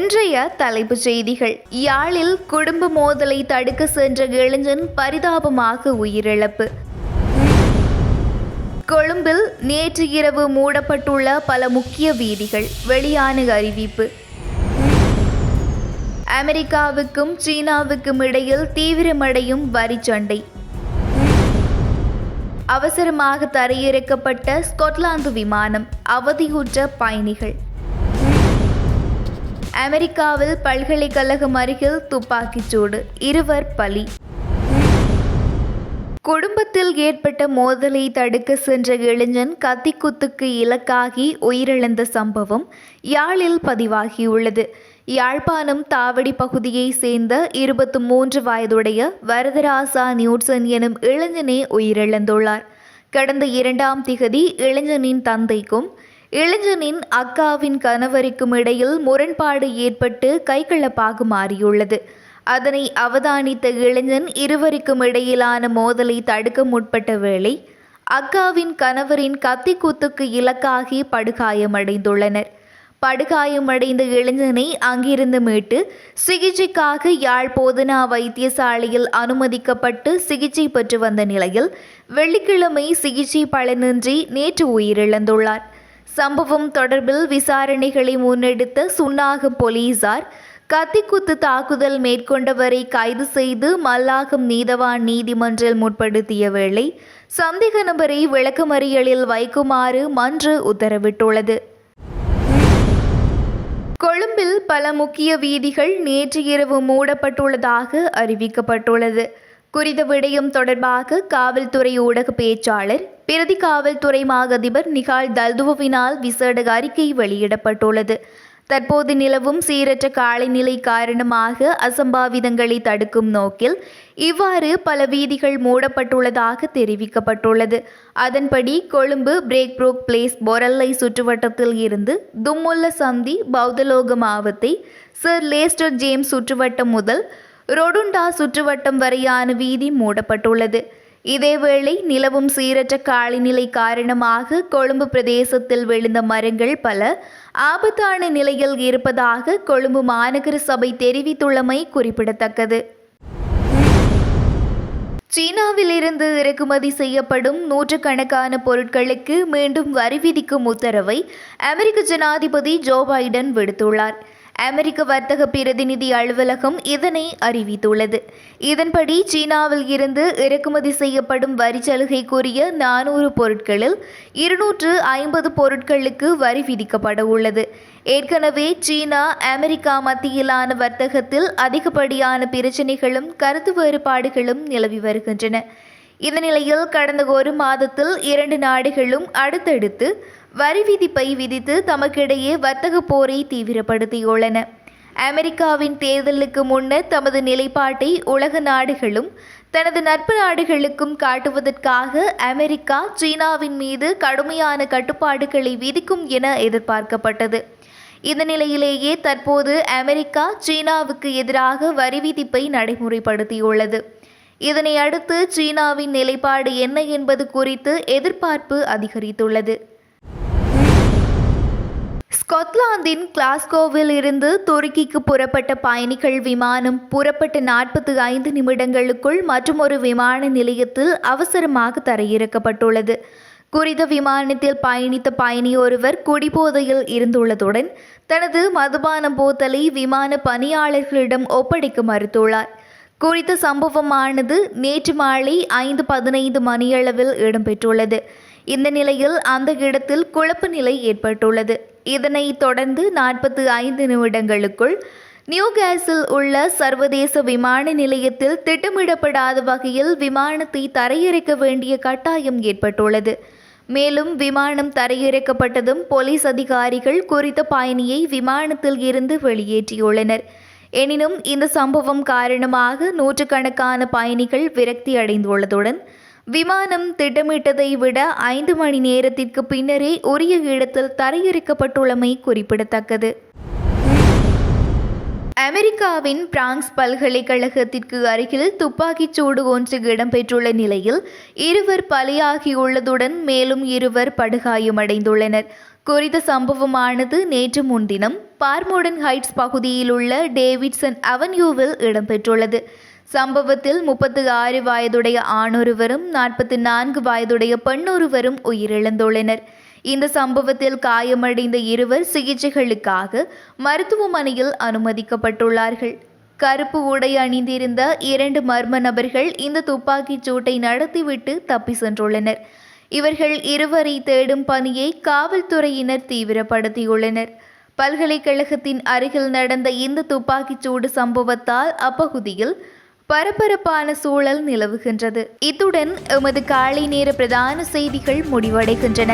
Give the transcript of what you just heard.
இன்றைய தலைப்புச் செய்திகள். யாழில் குடும்ப மோதலை தடுக்க சென்ற இளைஞன் பரிதாபமாக உயிரிழப்பு. கொழும்பில் நேற்று இரவு மூடப்பட்டுள்ள பல முக்கிய வீதிகள். வெளியான அறிவிப்பு. அமெரிக்காவுக்கும் சீனாவுக்கும் இடையில் தீவிரமடையும் வரிச்சண்டை அவசரமாக தரையிறக்கப்பட்ட ஸ்கொட்லாந்து விமானம். அவதியுற்ற பயணிகள். அமெரிக்காவில் பல்கலைக்கழகம் அருகில் துப்பாக்கிச்சூடு இருவர் பலி. குடும்பத்தில் ஏற்பட்ட மோதலை தடுக்க சென்ற இளைஞன் கத்திக்குத்துக்கு இலக்காகி உயிரிழந்த சம்பவம் யாழில் பதிவாகியுள்ளது. யாழ்ப்பாணம் தாவடி பகுதியை சேர்ந்த இருபத்து மூன்று வயதுடைய வரதராசா நியூட்சன் எனும் இளைஞனே உயிரிழந்துள்ளார். கடந்த இரண்டாம் திகதி இளைஞனின் தந்தைக்கும் இளைஞனின் அக்காவின் கணவருக்கும் இடையில் முரண்பாடு ஏற்பட்டு கைகலப்பாக மாறியுள்ளது அதனை அவதானித்த இளைஞன் இருவருக்கும் இடையிலான மோதலை தடுக்க முற்பட்ட வேளை அக்காவின் கணவரின் கத்தி கூத்துக்கு இலக்காகி படுகாயமடைந்துள்ளனர். படுகாயமடைந்த இளைஞனை அங்கிருந்து மீட்டு சிகிச்சைக்காக யாழ் போதனா வைத்தியசாலையில் அனுமதிக்கப்பட்டு சிகிச்சை பெற்று வந்த நிலையில் வெள்ளிக்கிழமை சிகிச்சை பலனின்றி நேற்று உயிரிழந்துள்ளார். சம்பவம் தொடர்பில் விசாரணைகளை முன்னெடுத்த சுன்னாகம் போலீசார் கத்திக்குத்து தாக்குதல் மேற்கொண்டவரை கைது செய்து மல்லாகம் நீதவான் நீதிமன்றில் முற்படுத்திய வேளை சந்தேக நபரை விளக்கமறியலில் வைக்குமாறு மன்று உத்தரவிட்டுள்ளது. கொழும்பில் பல முக்கிய வீதிகள் நேற்று இரவு மூடப்பட்டுள்ளதாக அறிவிக்கப்பட்டுள்ளது. குறித்த விடயம் தொடர்பாக காவல்துறை ஊடக பேச்சாளர் பிரதி காவல்துறை மாகதிபர் நிகால் தல்துவினால் விசேட அறிக்கை வெளியிடப்பட்டுள்ளது. தற்போது நிலவும் சீரற்ற காலநிலை காரணமாக அசம்பாவிதங்களை தடுக்கும் நோக்கில் இவ்வாறு பல வீதிகள் மூடப்பட்டுள்ளதாக தெரிவிக்கப்பட்டுள்ளது. அதன்படி Colombo Braybrooke Place Borella சுற்றுவட்டத்தில் இருந்து தும்முல்ல சந்தி Bauddhaloka Mawatha Sir Lester James சுற்றுவட்டம் முதல் ரொடுண்டா சுற்றுவட்டம் வரையான வீதி மூடப்பட்டுள்ளது. இதேவேளை நிலவும் சீரற்ற காலநிலை காரணமாக கொழும்பு பிரதேசத்தில் விழுந்த மரங்கள் பல ஆபத்தான நிலையில் இருப்பதாக கொழும்பு மாநகர சபை தெரிவித்துள்ளமை குறிப்பிடத்தக்கது. சீனாவிலிருந்து இறக்குமதி செய்யப்படும் நூற்றுக்கணக்கான பொருட்களுக்கு மீண்டும் வரி விதிக்கும் உத்தரவை அமெரிக்க ஜனாதிபதி ஜோ பைடன் விடுத்துள்ளார். அமெரிக்க வர்த்தக பிரதிநிதி அலுவலகம் இதனை அறிவித்துள்ளது. இதன்படி சீனாவில் இருந்து இறக்குமதி செய்யப்படும் வரி சலுகைக்குரிய நானூறு பொருட்களில் இருநூற்று ஐம்பது பொருட்களுக்கு வரி விதிக்கப்பட உள்ளது. ஏற்கனவே சீனா அமெரிக்கா மத்தியிலான வர்த்தகத்தில் அதிகப்படியான பிரச்சினைகளும் கருத்து வேறுபாடுகளும் நிலவி வருகின்றன. இந்த நிலையில் கடந்த ஒரு மாதத்தில் இரண்டு நாடுகளும் அடுத்தடுத்து வரி விதிப்பை விதித்து தமக்கிடையே வர்த்தக போரை தீவிரப்படுத்தியுள்ளன. அமெரிக்காவின் தேர்தலுக்கு முன்னர் தமது நிலைப்பாட்டை உலக நாடுகளும் தனது நட்பு நாடுகளுக்கும் காட்டுவதற்காக அமெரிக்கா சீனாவின் மீது கடுமையான கட்டுப்பாடுகளை விதிக்கும் என எதிர்பார்க்கப்பட்டது. இந்த நிலையிலேயே தற்போது அமெரிக்கா சீனாவுக்கு எதிராக வரி விதிப்பை நடைமுறைப்படுத்தியுள்ளது. இதனை அடுத்து சீனாவின் நிலைப்பாடு என்ன என்பது குறித்து எதிர்பார்ப்பு அதிகரித்துள்ளது. ஸ்கொட்லாந்தின் கிளாஸ்கோவில் இருந்து துருக்கிக்கு புறப்பட்ட பயணிகள் விமானம் புறப்பட்ட நாற்பத்தி ஐந்து நிமிடங்களுக்குள் மற்றொரு விமான நிலையத்தில் அவசரமாக தரையிறக்கப்பட்டுள்ளது. குறித்த விமானத்தில் பயணித்த பயணி ஒருவர் குடிபோதையில் இருந்துள்ளதுடன் தனது மதுபான போத்தலை விமான பணியாளர்களிடம் ஒப்படைக்க மறுத்துள்ளார். குறித்த சம்பவமானது நேற்று மாலை ஐந்து பதினைந்து மணியளவில் இடம்பெற்றுள்ளது. இந்த நிலையில் அந்த இடத்தில் குழப்ப நிலை ஏற்பட்டுள்ளது. இதனை தொடர்ந்து நாற்பத்தி ஐந்து நிமிடங்களுக்குள் நியூ கேஸில் உள்ள சர்வதேச விமான நிலையத்தில் திட்டமிடப்படாத வகையில் விமானத்தை தரையிறக்க வேண்டிய கட்டாயம் ஏற்பட்டுள்ளது. மேலும் விமானம் தரையிறக்கப்பட்டதும் போலீஸ் அதிகாரிகள் குறித்த பயணியை விமானத்தில் இருந்து வெளியேற்றியுள்ளனர். எனினும் இந்த சம்பவம் காரணமாக நூற்றுக்கணக்கான பயணிகள் விரக்தி அடைந்துள்ளதுடன் விமானம் திட்டமிட்டதை விட ஐந்து மணி நேரத்திற்கு பின்னரே உரிய இடத்தில் தரையிறக்கப்பட்டுள்ளமை குறிப்பிடத்தக்கது. அமெரிக்காவின் பிரான்ஸ் பல்கலைக்கழகத்திற்கு அருகில் துப்பாக்கிச் சூடு ஒன்று இடம்பெற்றுள்ள நிலையில் இருவர் பலியாகியுள்ளதுடன் மேலும் இருவர் படுகாயமடைந்துள்ளனர். குறித்த சம்பவமானது நேற்று முன்தினம் பார்மோடன் ஹைட்ஸ் பகுதியில் உள்ள டேவிட்சன் அவென்யூவில் இடம்பெற்றுள்ளது. சம்பவத்தில் முப்பத்து ஆறு வயதுடைய ஆணொருவரும் நாற்பத்தி நான்கு வயதுடைய பெண்ணொருவரும் உயிரிழந்துள்ளனர். இந்த சம்பவத்தில் காயமடைந்த இருவர் சிகிச்சைகளுக்காக மருத்துவமனையில் அனுமதிக்கப்பட்டுள்ளார்கள். கருப்பு உடை அணிந்திருந்த இரண்டு மர்ம நபர்கள் இந்த துப்பாக்கிச் சூட்டை நடத்திவிட்டு தப்பி சென்றுள்ளனர். இவர்கள் இருவரை தேடும் பணியை காவல்துறையினர் தீவிரப்படுத்தியுள்ளனர். பல்கலைக்கழகத்தின் அருகில் நடந்த இந்த துப்பாக்கிச் சூடு சம்பவத்தால் அப்பகுதியில் பரபரப்பான சூழல் நிலவுகின்றது. இத்துடன் எமது காலை நேர பிரதான செய்திகள் முடிவடைகின்றன.